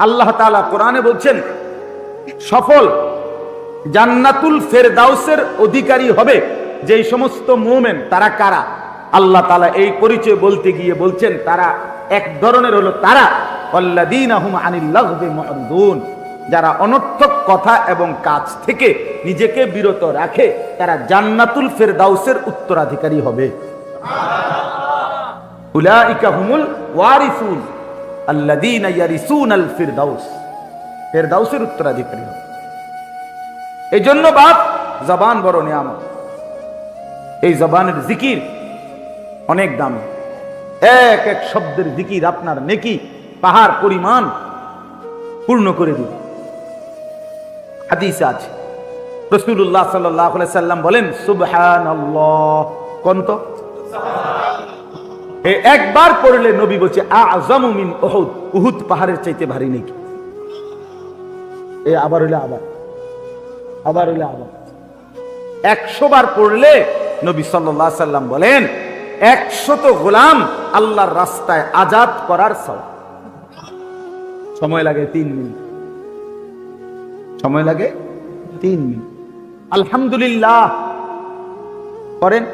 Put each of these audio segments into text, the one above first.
আল্লাহ তাআলা কোরআনে বলছেন, সফল জান্নাতুল ফেরদাউসের অধিকারী হবে যেই সমস্ত মুমেন, তারা কারা? আল্লাহ তালা এই পরিচয় বলতে গিয়ে বলছেন, তারা এক ধরনের হলো তারা যারা অনর্থক কথা এবং কাজ থেকে নিজেকে বিরত রাখে, তারা জান্নাতুল ফেরদাউসের উত্তরাধিকারী হবে। হুমুল ওয়ারিসুন আল্লাযীনা ইয়ারিসুনাল ফিরদাউস। ফেরদাউসের উত্তরাধিকারী হবে এই জন্য বাপ, জবান বড় নিয়ামত। এই জবানের জিকির অনেক দাম। এক এক শব্দের জিকির আপনার নেকি, পাহাড় পরিমাণ পূর্ণ করে দিবে। হাদিসে আছে। রসুল্লাহ সাল্লাহ সাল্লাম বলেন সুবহান কন্ত একবার পড়লে নবী বলছে আজম মিন উহুদ। পাহাড়ের চাইতে ভারী নাকি। এ আবার হইলে আবার। আবার হইলে আবার। একশো বার পড়লে নবী সাল্লাহ সাল্লাম বলেন, একশত গোলাম আল্লাহর রাস্তায় আজাদ করার সময় লাগে তিন মিনিট। সময় লাগে তিন মিনিট। আলহামদুলিল্লাহ। করেন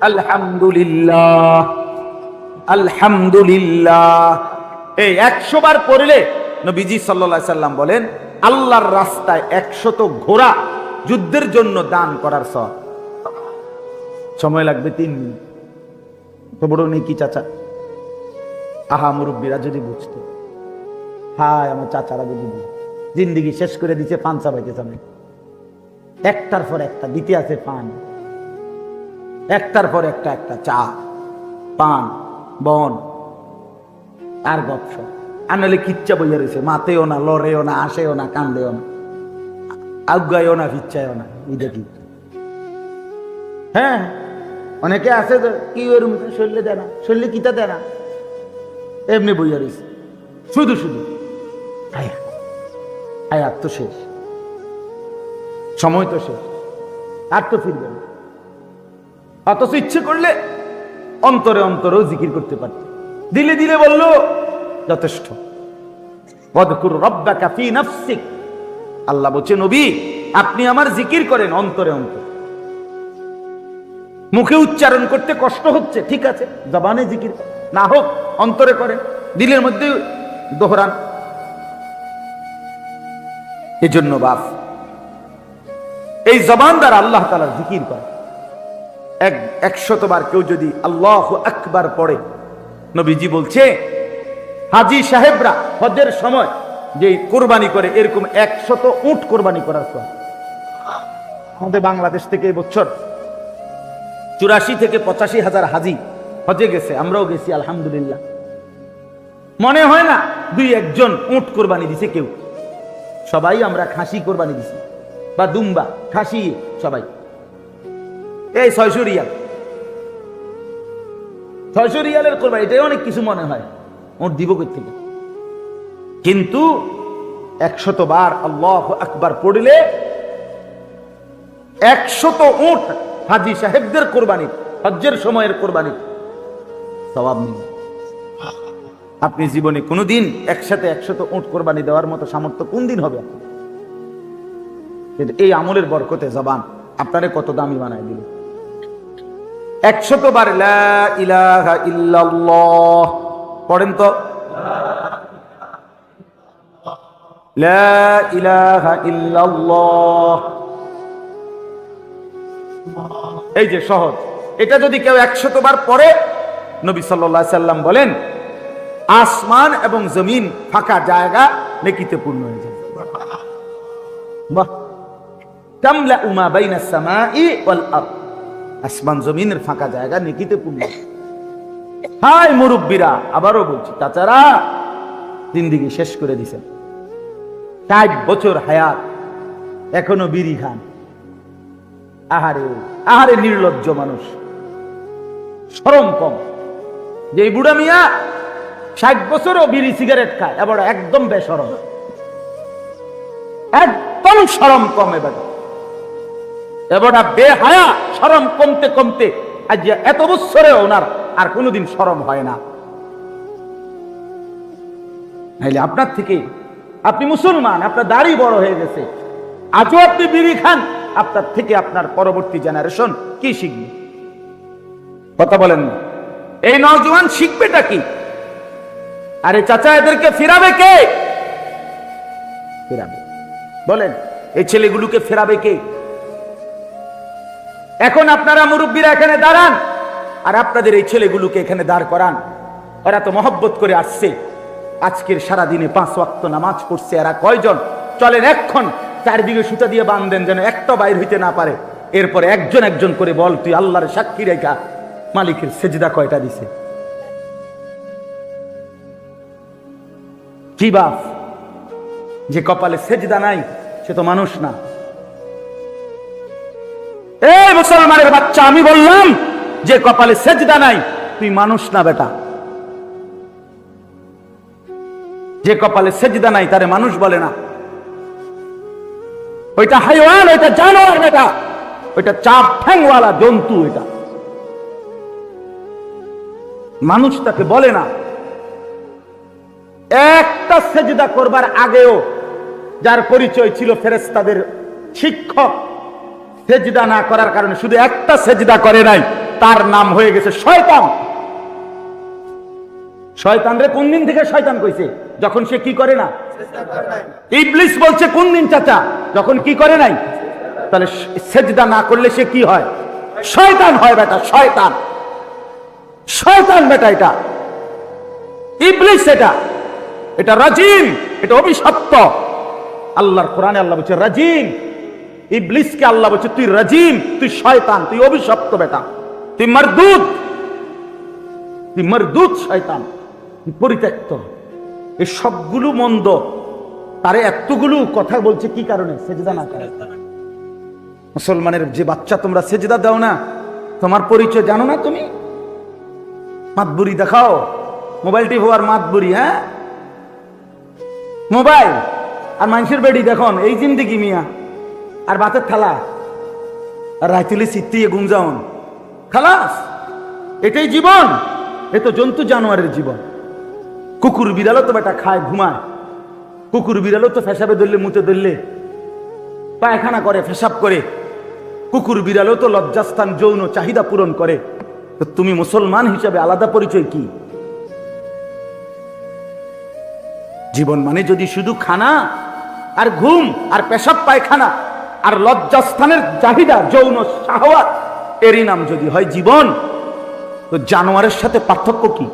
আলহামদুলিল্লাহ আলহামদুলিল্লাহ। এই একশো বার পড়লে নবীজি সাল্লা সাল্লাম বলেন, আল্লাহর রাস্তায় একশত ঘোড়া যুদ্ধের জন্য দান করার সব। সময় লাগবে তিন মিনিট। তো বড় নেই কি চাচা। আহা, মুরব্বীরা যদি বুঝতো। হায়, আমার চাচারা যদি বুঝতো। জিন্দিগি শেষ করে দিছে, পান চাবাইতে চাবে একটার পর একটা, দিতে আছে পান। একটার পর একটা একটা চা, পান, বন, আর গপস আর নাহলে কিচ্ছা বইয়া রয়েছে মাতেও না, লড়েও না, আসেও না, কান্দেও না আজ্ঞায়ও না, ফিচ্ছায়ও না, এই দেখি হ্যাঁ অনেকে আছে তো, কি ওরম শরীরে দেয় না, শরীরে কিতা দেয় না, এমনি বইয়া রয়েছে শুধু শুধু হায়াত তো শেষ। সময় তো শেষ, আর তো ফিরবে না। অথচ ইচ্ছে করলে অন্তরে অন্তরেও জিকির করতে পারত। দিলে দিলে বলল, যথেষ্ট। আল্লাহ বলছে, নবী, আপনি আমার জিকির করেন অন্তরে অন্তরে। মুখে উচ্চারণ করতে কষ্ট হচ্ছে, ঠিক আছে, জবানে জিকির। না হোক, অন্তরে করেন, দিলের মধ্যে দোহরান। এজন্য বাপ, এই জবান দ্বারা আল্লাহ তালা জিকির করে এক, একশতবার কেউ যদি আল্লাহ আকবার পড়ে, নবীজি বলছে, হাজি সাহেবরা, হজের সময় যে কোরবানি করে, এরকম একশত উট কোরবানি করার পর। আমাদের বাংলাদেশ থেকে বছর চুরাশি থেকে পঁচাশি হাজার হাজি হজে গেছে, আমরাও গেছি, আলহামদুলিল্লাহ। মনে হয় না দুই একজন উট কোরবানি দিছে কেউ? সবাই আমরা খাসি কোরবানি দিছি, বা দুম্বা, খাসি সবাই। এই ছয়শো রিয়াল। ছয়শো রিয়ালের কোরবানি, এটাই অনেক কিছু মনে হয়। ওর দিব থেকে? কিন্তু একশত বার আল্লাহ আকবার পড়লে একশত উঠ হাজি সাহেবদের কোরবানি, হজ্জের সময়ের কোরবানি সবাব নেই। আপনি জীবনে কোনোদিন একসাথে একশত উঠ কোরবানি দেওয়ার মতো সামর্থ্য কোন দিন হবে? এই আমলের বরকতে জবান আপনারে কত দামি বানায় দিল। একশত বার লা ইলাহা পড়েন তো। এই যে সহজ। এটা যদি কেউ একশত বার পড়ে, নবী সাল্লাম বলেন, আসমান এবং জমিন ফাঁকা জায়গা নেকিতে পূর্ণ হয়ে যায় বাহ। কামলা উমা বাইনা সামাই ওয়াল আরদ। আসমান জমিনের ফাঁকা জায়গা নেকিতে পূর্ণ হাই মুরব্বীরা, আবারও বলছি তাছাড়া জিন্দিগি শেষ করে দিছেন। ষাট বছর হায়াত, এখনও বিড়ি খান। আহারে আহারে নির্লজ্জ মানুষ। সরম কম। যে বুড়া মিয়া ষাট বছরও বিড়ি সিগারেট খায় এবার একদম বেসরম একদম সরম কম এবার। এবার বেহায়া সরম কমতে কমতে আজ এত বছরে ওনার আর কোনোদিন সরম হয় না। নাইলে আপনার থেকে আপনি মুসলমান, আপনার দাড়ি বড় হয়ে গেছে। আজও আপনি বিড়ি খান, আপনার থেকে আপনার পরবর্তী জেনারেশন কি শিখবে? কথা বলেন এই নওজোয়ান শিখবেটা কি? আরে চাচা, এদেরকে ফিরাবে কে? ফেরাবে। বলেন, এই ছেলেগুলোকে ফেরাবে কে? এখন আপনারা মুরব্বীরা এখানে দাঁড়ান। আর আপনাদের এই ছেলেগুলোকে এখানে দাঁড় করান। ওরা তো মহব্বত করে আসছে। আজকের সারা দিনে পাঁচ ওয়াক্ত নামাজ পড়ছে এরা কয়জন? চলেন এক্ষণ চারিদিকে সুতা দিয়ে বাঁধেন যেন একটা বাইর হইতে না পারে। এরপরে একজন একজন করে বল, তুই আল্লাহর সাক্ষী রেখা। মালিকের সেজদা কয়টা দিছে? কি বাপ? যে কপালে সেজদা নাই, সে তো মানুষ না। এই মুসলমানের বাচ্চা, আমি বললাম যে কপালে সেজদা নাই, তুই মানুষ না বেটা। যে কপালে সেজদা নাই, তারে মানুষ বলে না। ওইটা হাইওয়ান, ওইটা জানোয়ার বেটা। ওইটা চাপ ঠ্যাংওয়ালা জন্তু এটা মানুষ তাকে বলে না। একটা সেজদা করবার আগেও যার পরিচয় ছিল ফেরেস্তাদের শিক্ষক সেজদা না করার কারণে শুধু একটা সেজদা করে নাই, তার নাম হয়ে গেছে শয়তান। শয়তান রে কোন দিন থেকে শয়তান কইছে? যখন সে কি করে না? ইবলিস বলছে, কোন দিন চাচা? যখন কি করে নাই? তাহলে সেজদা না করলে সে কি হয়? শয়তান হয় বেটা, শয়তান। শয়তান বেটা এটা। ইবলিস এটা। এটা রাজিম, এটা অভিশপ্ত। আল্লাহর কোরআনে আল্লাহ বলছে, রাজিম। ইবলিসকে আল্লাহ বলছে, তুই রাজিম, তুই শয়তান, তুই অভিশপ্ত বেটা, তুই মরদুদ তুই মরদুদ শয়তান, তুই পরিত্যক্ত এই সবগুলো মন্দ, তারে এতগুলো কথা বলছে কি কারণে? সেজদা না করে। মুসলমানের যে বাচ্চা তোমরা সেজদা দাও না, তোমার পরিচয় জানো না তুমি? মাতবুরি দেখাও। মোবাইলটি হওয়ার মাতবুরি হ্যাঁ? মোবাইল আর মানুষের বেডি দেখুন, এই জিন্দিগি মিয়া। আর বাতের থালা। আর রাইতুলি সিত্তিয়ে গুমজাউন। খালাস, এটাই জীবন। এ তো জন্তু জানোয়ারের জীবন। কুকুর বিড়ালও তো বেটা খায়, ঘুমায়। কুকুর বিড়ালও তো ফেসাবে ধরলে, মুতে ধরলে। পায়খানা করে, ফেসাব করে। কুকুর বিড়ালও তো লজ্জাস্থান, যৌন চাহিদা পূরণ করে। তো তুমি মুসলমান হিসাবে আলাদা পরিচয় কি? জীবন মানে যদি শুধু খানা আর ঘুম আর পেশাব পায়খানা আর লজ্জাস্থানের চাহিদা, যৌন শাহওয়াত এরই নাম যদি হয় জীবন, তো জানোয়ারের সাথে পার্থক্য কি?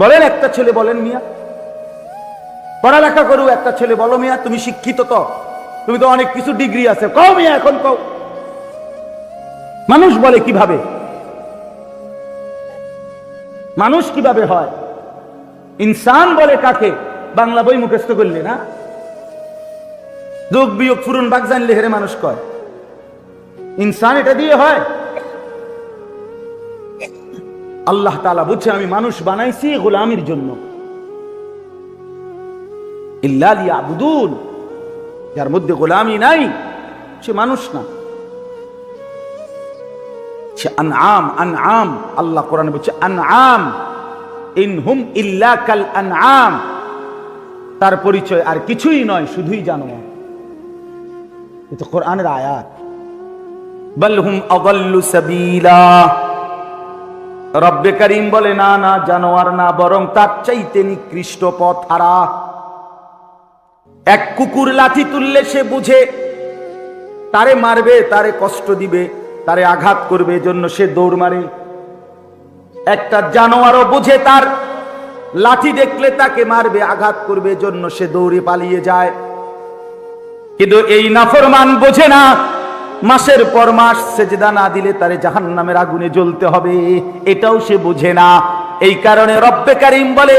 বলেন, একটা ছেলে বলেন মিয়া। পড়ালেখা করু একটা ছেলে বলো মিয়া, তুমি শিক্ষিত তো, তুমি তো অনেক কিছু ডিগ্রি আছে, কও মিয়া এখন কও। মানুষ বলে কীভাবে? মানুষ কীভাবে হয়? ইনসান বলে কাকে? বাংলা বই মুখস্থ করলে না? যোগ বিয়োগ, ফুরন বাগ জানলে হেরে মানুষ কয়। ইনসান এটা দিয়ে হয়। আল্লাহ তালা বুঝছে আমি মানুষ বানাইছি গোলামির জন্য। আবুদুল যার মধ্যে গোলামি নাই, সে মানুষ না। সে আনআম আনআম। আল্লাহ কোরআনে বলছে, আনআম। ইন হুম ইল্লা কাল আনআম। তার পরিচয় আর কিছুই নয়, শুধুই জানোয়ার। এ তো কোরআনের আয়াত বল হুম আদাল্লু সাবিলা রব্বে করিম বলে, না না, জানোয়ার না, বরং তার চাইতে নিকৃষ্ট পথ হারা। এক কুকুর লাঠি তুললে সে বুঝে, তারে মারবে, তারে কষ্ট দিবে, তারে আঘাত করবে, এজন্য সে দৌড় মারে। একটা জানোয়ারও বুঝে, তার লাঠি দেখলে তাকে মারবে, আঘাত করবে, এজন্য সে দৌড়ে পালিয়ে যায়। কিন্তু এই নাফরমান বোঝে না, মাসের পর মাস সেজদা না দিলে তারে জাহান নামের আগুনে জ্বলতে হবে, এটাও সে বোঝে না। এই কারণে রব্বে কারিম বলে,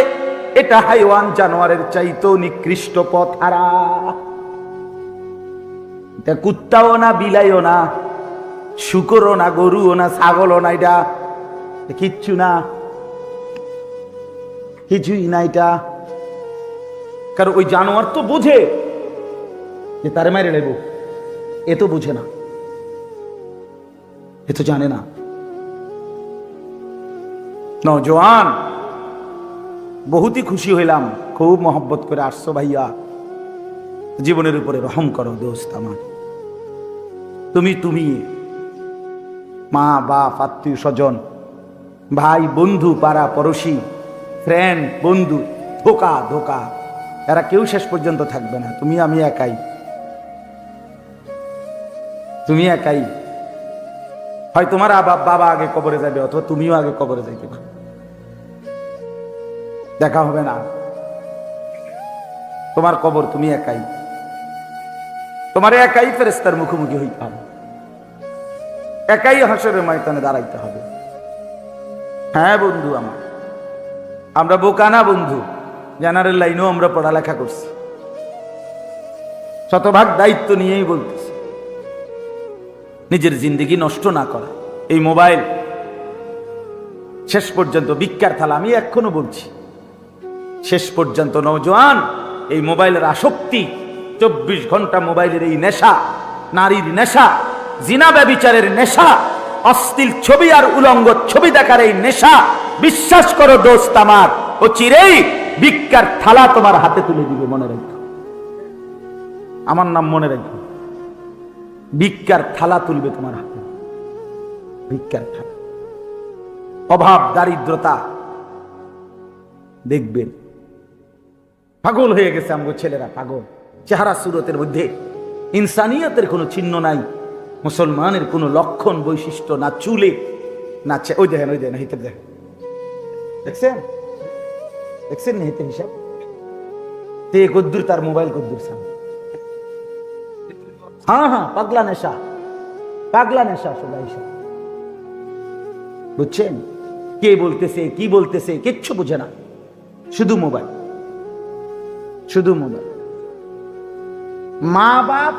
এটা হাইওয়ান জানোয়ারের চাইতেও নিকৃষ্ট পথ হারা এটা কুত্তাও না, বিলাইও না, শুকরও না, গরুও না, ছাগলও না এটা কিচ্ছু না, কিছুই না এটা। কারণ ওই জানোয়ার তো বোঝে যে তারে মেরে নেব, এ তো বুঝে না। এ তো জানে না। নজওয়ান বহুতই খুশি হইলাম, খুব মহব্বত করে আসছো ভাইয়া। জীবনের উপরে রহম করো দোস্ত আমার। তুমি তুমি, মা, বাপ, আত্মীয় স্বজন, ভাই, বন্ধু, পাড়া, পড়োশি ফ্রেন্ড বন্ধু, ধোকা ধোকা, এরা কেউ শেষ পর্যন্ত থাকবে না। তুমি, আমি একাই। তুমি একাই। হয় তোমার বাবা আগে কবরে যাবে অথবা তুমিও আগে কবরে যাইতে পারো। দেখা হবে না। তোমার কবর তুমি একাই। তোমার একাই ফেরেস্তার মুখোমুখি হইতে হবে। একাই হাসরের ময়দানে দাঁড়াইতে হবে। হ্যাঁ বন্ধু আমার, আমরা বোকানা বন্ধু। জেনারেল লাইনেও আমরা পড়ালেখা করছি। শতভাগ দায়িত্ব নিয়েই বলতেছি। নিজের জিন্দগি নষ্ট না করা। এই মোবাইল শেষ পর্যন্ত ভিক্ষার থালা, আমি এখনও বলছি। শেষ পর্যন্ত নৌজওয়ান এই মোবাইলের আসক্তি, চব্বিশ ঘণ্টা মোবাইলের এই নেশা, নারীর নেশা, জিনা ব্যবিচারের নেশা অস্থির ছবি আর উলঙ্গ ছবি দেখার এই নেশা, বিশ্বাস করো দোস্ত আমার, ও চিরেই ভিক্ষার থালা তোমার হাতে তুলে দিবে, মনে রাখো। আমার নাম মনে রাখো। ভিক্ষার থালা তুলবে তোমার হাতে। ভিক্ষার থালা। অভাব, দারিদ্রতা। দেখবেন, পাগল হয়ে গেছে আমগো ছেলেরা, পাগল। চেহারা সুরতের মধ্যে। ইনসানিয়তের কোনো চিহ্ন নাই। মুসলমানের কোনো লক্ষণ, বৈশিষ্ট্য না চুলে, না ওই দেখেন ওই দেখেন হিতে দেখেন। দেখছেন? দেখছেন না হিতে হিসাব? তে কদ্দুর, তার মোবাইল গদ্দুর সামনে। হ্যাঁ হ্যাঁ পাগলা নেশা। পাগলা নেশা সবাই সব বুঝছেন? কে বলতেছে, কি বলতেছে, কিচ্ছু বুঝে না। শুধু মোবাইল। শুধু মোবাইল। মা বাপ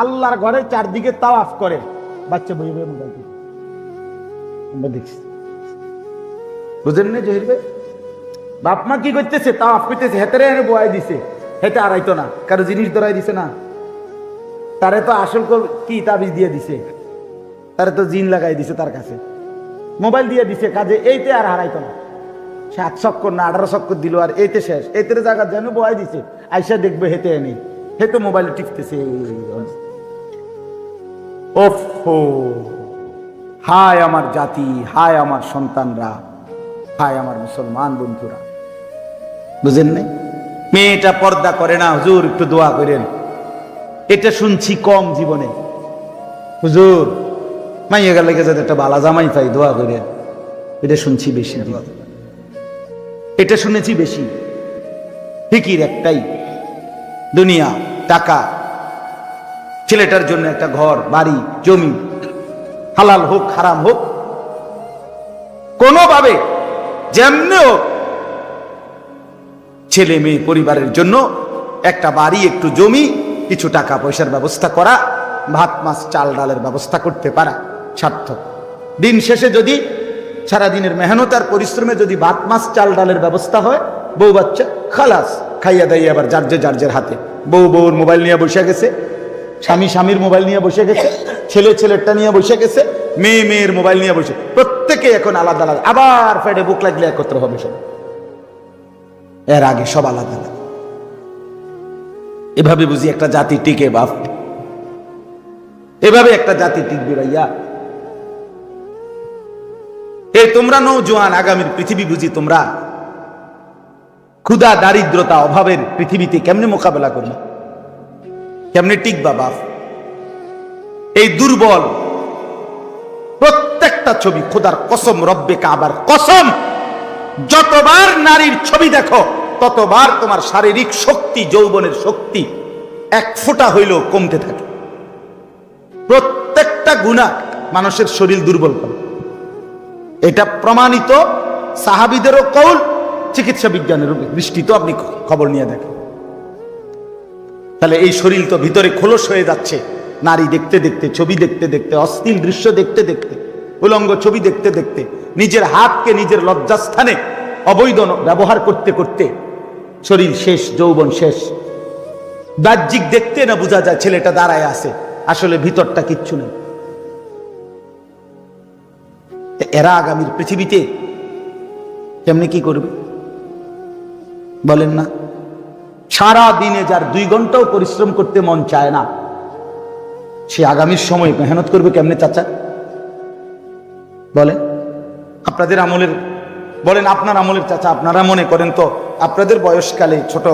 আল্লাহর ঘরে চারদিকে তাওয়াফ করে। বাচ্চা বই বই মোবাইল আমরা দেখছি। বুঝেন না জহির ভাই? বাপ মা কি করতেছে? তাওয়াফ করতেছে। হেতারে এনে বয়াই দিছে। হেতে আড়াইতো না। কারও জিনিস ধরাই দিছে না। তারে তো আসল কি তাবিজ দিয়ে দিছে? তারে তো জিন লাগাই দিছে তার কাছে। মোবাইল দিয়ে দিছে, কাজে এইতে আর হারাইতো না। সাত চক্কর না, আঠারো চক্কর দিল আর এইতে শেষ। এইতে জায়গা যেন বয়াই দিছে, আইসা দেখবে হেতে এনে। হেতে মোবাইল টিপতেছে হায় আমার জাতি, হায় আমার সন্তানরা, হায় আমার মুসলমান বন্ধুরা। বুঝেন নাই? মেয়েটা পর্দা করে না, হুজুর একটু দোয়া করেন। এটা শুনছি কম জীবনে। হুজুর, মাইয়া গেলে যাতে একটা বালা জামাই পাই, দোয়া করে এটা শুনছি বেশি। এটা শুনেছি বেশি। ফিকির একটাই। দুনিয়া, টাকা। ছেলেটার জন্য একটা ঘর, বাড়ি, জমি। হালাল হোক, হারাম হোক। কোনোভাবে, যেমনি হোক, ছেলে মেয়ে পরিবারের জন্য একটা বাড়ি, একটু জমি কিছু টাকা পয়সার ব্যবস্থা করা, ভাত, মাছ, চাল, ডালের ব্যবস্থা করতে পারা সার্থক। দিন শেষে যদি সারা দিনের মেহনত আর পরিশ্রমে যদি ভাত, মাছ, চাল, ডালের ব্যবস্থা হয়, বউ বাচ্চা খালাস, খাইয়া দাইয়া আবার যার যে যার যার হাতে। বউ বউর মোবাইল নিয়ে বসে গেছে, স্বামী স্বামীর মোবাইল নিয়ে বসে গেছে, ছেলে ছেলেরটা নিয়ে বসে গেছে, মেয়ে মেয়ের মোবাইল নিয়ে বসে। প্রত্যেকে এখন আলাদা আলাদা। আবার ফেডে বুক লাগলে একত্র হবে সব। এর আগে সব আলাদা আলাদা। এভাবে বুঝি একটা জাতি টিকে, বাপ। এভাবে একটা জাতি টিকবে, ভাইয়া। এ তোমরা নৌজোয়ান, আগামীর পৃথিবী বুঝি তোমরা। ক্ষুধা, দারিদ্রতা, অভাবের পৃথিবীতে কেমনে মোকাবেলা করবে? কেমনে টিকবা, বাপ? এই দুর্বল প্রত্যেকটা ছবি, খোদার কসম, রব্বে কাবার কসম। যতবার নারীর ছবি দেখো ততবার তোমার শারীরিক শক্তি, যৌবনের শক্তি এক ফোঁটা হইলেও কমতে থাকে। প্রত্যেকটা গুণা মানুষের শরীর দুর্বল করে। এটা প্রমাণিত সাহাবিদেরও কৌল, চিকিৎসা বিজ্ঞানেরও দৃষ্টিতে আপনি খবর নিয়ে দেখেন। তাহলে এই শরীর তো ভিতরে খোলস হয়ে যাচ্ছে। নারী দেখতে দেখতে, ছবি দেখতে দেখতে, অশ্লীল দৃশ্য দেখতে দেখতে, উলঙ্গ ছবি দেখতে দেখতে, নিজের হাতকে নিজের লজ্জাস্থানে অবৈধ ব্যবহার করতে করতে শরীর শেষ, যৌবন শেষ। বাহ্যিক দেখতে না বোঝা যায় ছেলেটা দাঁড়ায় আছে। আসলে ভিতরটা কিচ্ছু নেই। এরা আগামীর পৃথিবীতে কেমনি কি করবে? বলেন না। সারা দিনে যার দুই ঘন্টাও পরিশ্রম করতে মন চায় না, সে আগামীর সময় মেহনত করবে কেমনে, চাচা? বলে আপনাদের আমলের বলেন, আপনার আমলের চাচা, আপনারা মনে করেন তো আপনাদের বয়সকালে ছোট।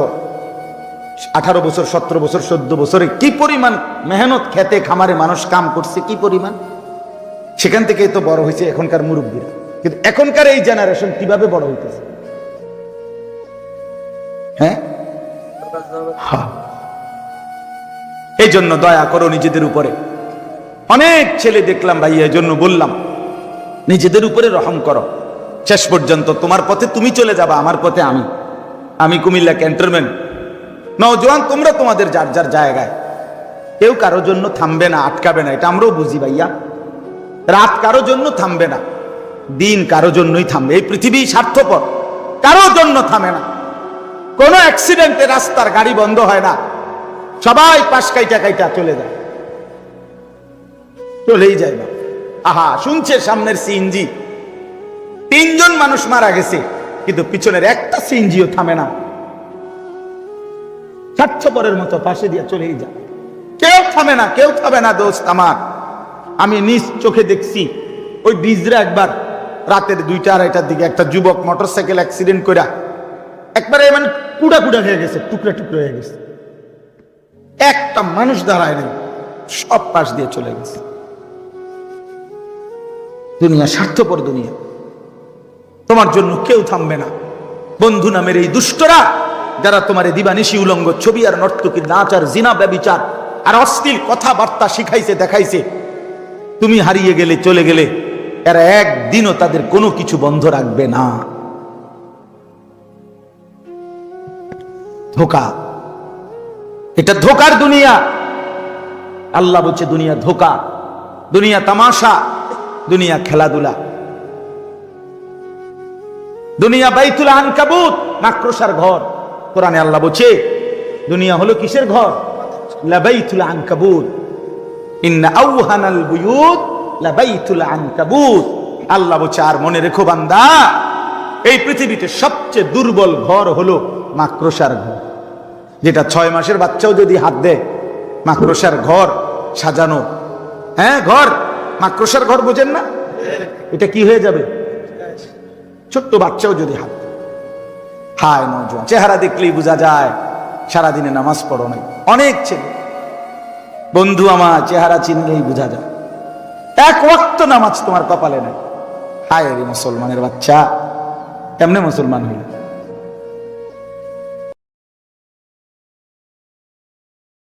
আঠারো বছর, সতেরো বছর, চোদ্দ বছরে কি পরিমাণ মেহনত খেতে, খামারে মানুষ কাম করছে, কি পরিমাণ? সেখান থেকে তো বড় হয়েছে এখনকার মুরব্বীরা। কিন্তু এখনকার এই জেনারেশন কীভাবে বড় হইতেছে? হ্যাঁ? হ্যাঁ। এই জন্য দয়া করো নিজেদের উপরে। অনেক ছেলে দেখলাম ভাইয়া এই জন্য বললাম, নিজেদের উপরে রহম করো। শেষ পর্যন্ত তোমার পথে তুমি চলে যাবা, আমার পথে আমি। আমি কুমিল্লা ক্যান্টনমেন্ট। নওজোয়ান, তোমরা তোমাদের যার যার জায়গায়। কেউ কারোর জন্য থামবে না, আটকাবে না, এটা আমরাও বুঝি ভাইয়া। রাত কারোর জন্য থামবে না, দিন কারোর জন্যই থামবে। এই পৃথিবী স্বার্থপর কারোর জন্য থামে না। কোনো অ্যাক্সিডেন্টে রাস্তার গাড়ি বন্ধ হয় না। সবাই পাশ কাইটা কাইটা চলে যায়। চলেই যায় না। আহা, শুনছে সামনের সিএনজি? তিনজন মানুষ মারা গেছে, কিন্তু পিছনের একটা সিএনজিও থামে না। স্বার্থপরের মতো পাশে দিয়ে চলেই যায় কেউ থামে না, কেউ থামে না, দোস্ত আমার। আমি নিজ চোখে দেখছি, ওই ডিজরা একবার রাতের দুইটা আড়াইটার দিকে একটা যুবক মোটরসাইকেল অ্যাক্সিডেন্ট কইরা একবারে মানে কুড়া কুড়া হয়ে গেছে, টুকরা টুকরা হয়ে গেছে। একটা মানুষ দাঁড়ায় নেই, সব পাশ দিয়ে চলে গেছে। দুনিয়া স্বার্থপর দুনিয়া। তোমার জন্য কেউ থামবে না। বন্ধু নামের এই দুষ্টরা, যারা তোমার দিবানিশি উলঙ্গ ছবি আর নর্তকীর নাচ আর জিনা ব্যবিচার আর অশ্লীল কথাবার্তা শিখাইছে, দেখাইছে, তুমি হারিয়ে গেলে, চলে গেলে, এরা একদিনও তাদের কোনো কিছু বন্ধ রাখবে না। ধোকা। এটা ধোকার দুনিয়া। আল্লাহ বলছে, দুনিয়া ধোকা, দুনিয়া তামাশা, দুনিয়া খেলাধুলা। দুনিয়া বাইতুল আনকাবুত, মাকড়সার ঘর। কোরআনে আল্লাহ বলছে, দুনিয়া হলো কিসের ঘর? লাবাইতুল আনকাবুত। ইন্না আউহানাল বুয়ুত লাবাইতুল আনকাবুত। আল্লাহ বলছে, আর মনে রেখো বান্দা, এই পৃথিবীতে সবচেয়ে দুর্বল ঘর হলো মাকড়সার ঘর। যেটা ছয় মাসের বাচ্চাও যদি হাত দেয়, মাকড়সার ঘর সাজানো। হ্যাঁ ঘর। মাকড়সার ঘর বোঝেন না? এটা কি হয়ে যাবে? ছোট্ট বাচ্চাও যদি হাত হায় নজওয়ান, চেহারা দেখলেই বোঝা যায়, সারাদিনে নামাজ পড়ো নাই। অনেক ছেলে। বন্ধু আমার, চেহারা চিনলেই বোঝা যায়। এক ওয়াক্ত নামাজ তোমার কপালে নাই। হায় রে মুসলমানের বাচ্চা, কেমনে মুসলমান হইল?